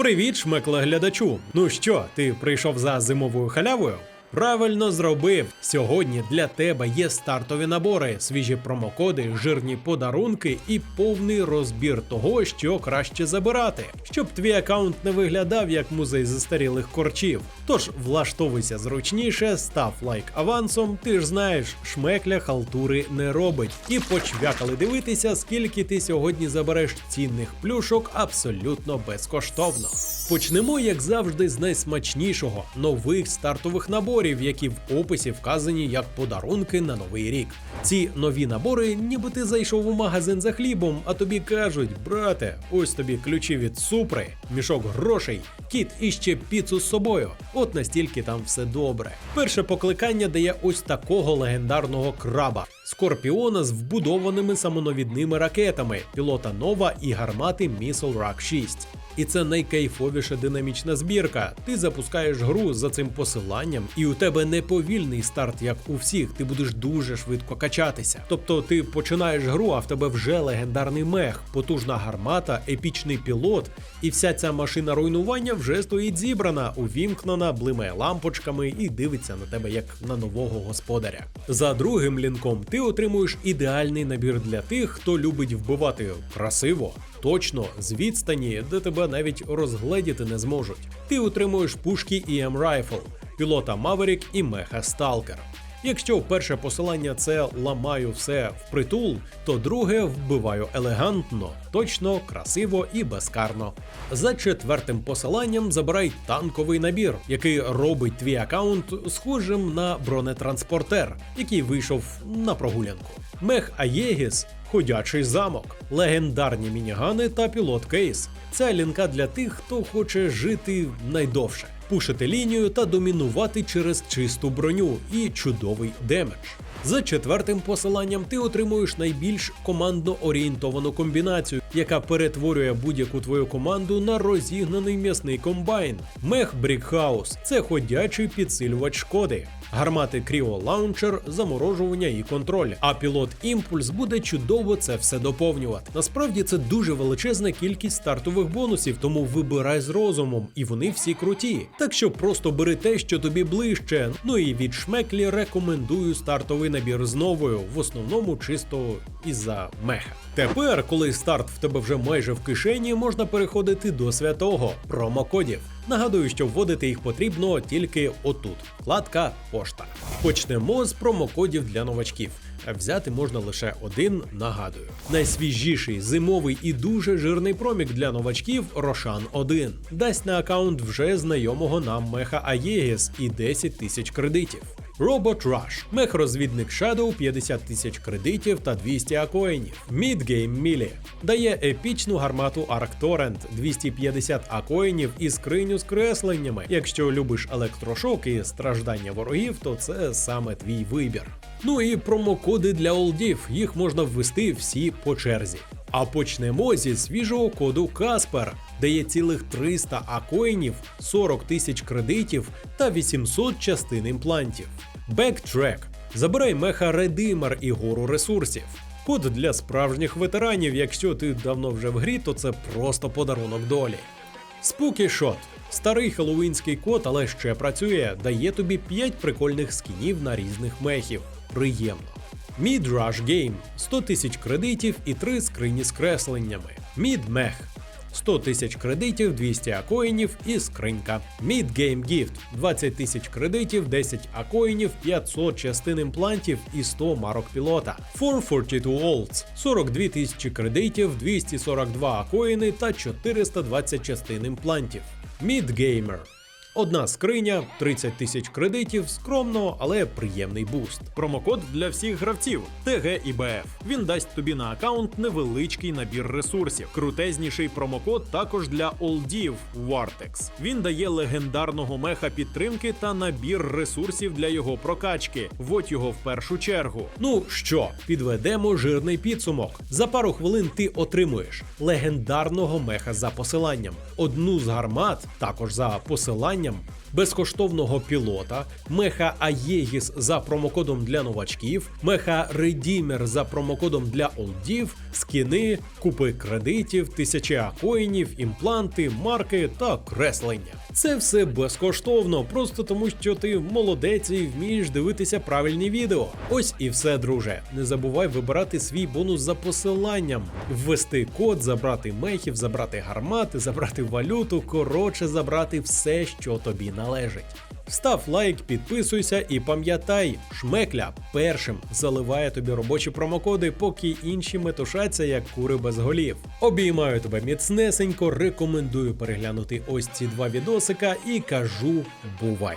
Привіт, шмекле глядачу. Ну що, ти прийшов за зимовою халявою? Правильно зробив. Сьогодні для тебе є стартові набори, свіжі промокоди, жирні подарунки і повний розбір того, що краще забирати, щоб твій аккаунт не виглядав як музей застарілих корчів. Тож влаштовуйся зручніше, став лайк авансом. Ти ж знаєш, шмекля халтури не робить. І почвякали дивитися, скільки ти сьогодні забереш цінних плюшок абсолютно безкоштовно. Почнемо, як завжди, з найсмачнішого нових стартових наборів, які в описі вказані як подарунки на новий рік. Ці нові набори, ніби ти зайшов у магазин за хлібом, а тобі кажуть, брате, ось тобі ключі від супри, мішок грошей, кіт і ще піцу з собою. От настільки там все добре. Перше покликання дає ось такого легендарного краба. Скорпіона з вбудованими самонавідними ракетами, пілота Нова і гармати Missile Rock 6. І це найкайфовіша динамічна збірка. Ти запускаєш гру за цим посиланням, і у тебе не повільний старт, як у всіх. Ти будеш дуже швидко качатися. Тобто ти починаєш гру, а в тебе вже легендарний мех, потужна гармата, епічний пілот, і вся ця машина руйнування вже стоїть зібрана, увімкнена, блимає лампочками і дивиться на тебе як на нового господаря. За другим лінком ти отримуєш ідеальний набір для тих, хто любить вбивати красиво, точно з відстані, де тебе навіть розгледіти не зможуть. Ти утримуєш пушки EM Rifle, пілота Maverick і Меха Stalker. Якщо перше посилання це ламаю все впритул, то друге вбиваю елегантно, точно, красиво і безкарно. За четвертим посиланням забирай танковий набір, який робить твій аккаунт схожим на бронетранспортер, який вийшов на прогулянку. Мех Аєгіс Ходячий замок, легендарні мінігани та пілот кейс. Це лінка для тих, хто хоче жити найдовше, пушити лінію та домінувати через чисту броню і чудовий демедж. За четвертим посиланням ти отримуєш найбільш командно орієнтовану комбінацію, яка перетворює будь-яку твою команду на розігнаний м'ясний комбайн. Мех Брікхаус це ходячий підсилювач шкоди. Гармати Кріо Лаунчер, заморожування і контроль. А пілот Імпульс буде чудово це все доповнювати. Насправді це дуже величезна кількість стартових бонусів, тому вибирай з розумом, і вони всі круті. Так що просто бери те, що тобі ближче. Ну і від шмеклі рекомендую стартовий набір з новою, в основному чисто із-за меха. Тепер, коли старт в тебе вже майже в кишені, можна переходити до святого промокодів. Нагадую, що вводити їх потрібно тільки отут. Вкладка пошта. Почнемо з промокодів для новачків. Взяти можна лише один, нагадую. Найсвіжіший зимовий і дуже жирний промік для новачків Рошан 1 дасть на аккаунт вже знайомого нам меха Аєгіс і 10 тисяч кредитів. Robot Rush, мех-розвідник Shadow 50 тисяч кредитів та 200 акоїнів. Midgame Melee дає епічну гармату Arc Torrent 250 акоїнів і скриню з кресленнями. Якщо любиш електрошок і страждання ворогів, то це саме твій вибір. Ну і промокоди для олдів, їх можна ввести всі по черзі. А почнемо зі свіжого коду Каспер, де є цілих 300 акоїнів, 40 тисяч кредитів та 800 частин імплантів. Backtrack. Забирай меха Редимер і гору ресурсів. Код для справжніх ветеранів. Якщо ти давно вже в грі, то це просто подарунок долі. Shot. Старий хеллоуінський код, але ще працює, дає тобі 5 прикольних скінів на різних мехів. Приємно. Mid Rush Game 100 тисяч кредитів і 3 скрині з кресленнями. Mid Mech 100 тисяч кредитів, 200 акоїнів і скринька. Mid Game Gift 20 тисяч кредитів, 10 акоїнів, 500 частин імплантів і 100 марок пілота. 442 Olds 42 тисячі кредитів, 242 акоїни та 420 частин імплантів. Gamer Одна скриня, 30 тисяч кредитів, скромно, але приємний буст. Промокод для всіх гравців ТГ і БФ. Він дасть тобі на аккаунт невеличкий набір ресурсів. Крутезніший промокод також для олдів Wartex. Він дає легендарного меха підтримки та набір ресурсів для його прокачки. Вводь його в першу чергу. Ну що, підведемо жирний підсумок. За пару хвилин ти отримуєш легендарного меха за посиланням, одну з гармат, також за посиланням посиланням, безкоштовного пілота, меха Аєгіс за промокодом для новачків, меха Редімер за промокодом для олдів, скіни, купи кредитів, тисячі акоїнів, імпланти, марки та креслення. Це все безкоштовно, просто тому що ти молодець і вмієш дивитися правильні відео. Ось і все, друже. Не забувай вибирати свій бонус за посиланням, ввести код, забрати мехів, забрати гармати, забрати валюту, коротше, забрати все, що тобі належить. Став лайк, підписуйся і пам'ятай, шмекля першим заливає тобі робочі промокоди, поки інші метушаться як кури без голів. Обіймаю тебе міцнесенько, рекомендую переглянути ось ці два відосика і кажу бувай!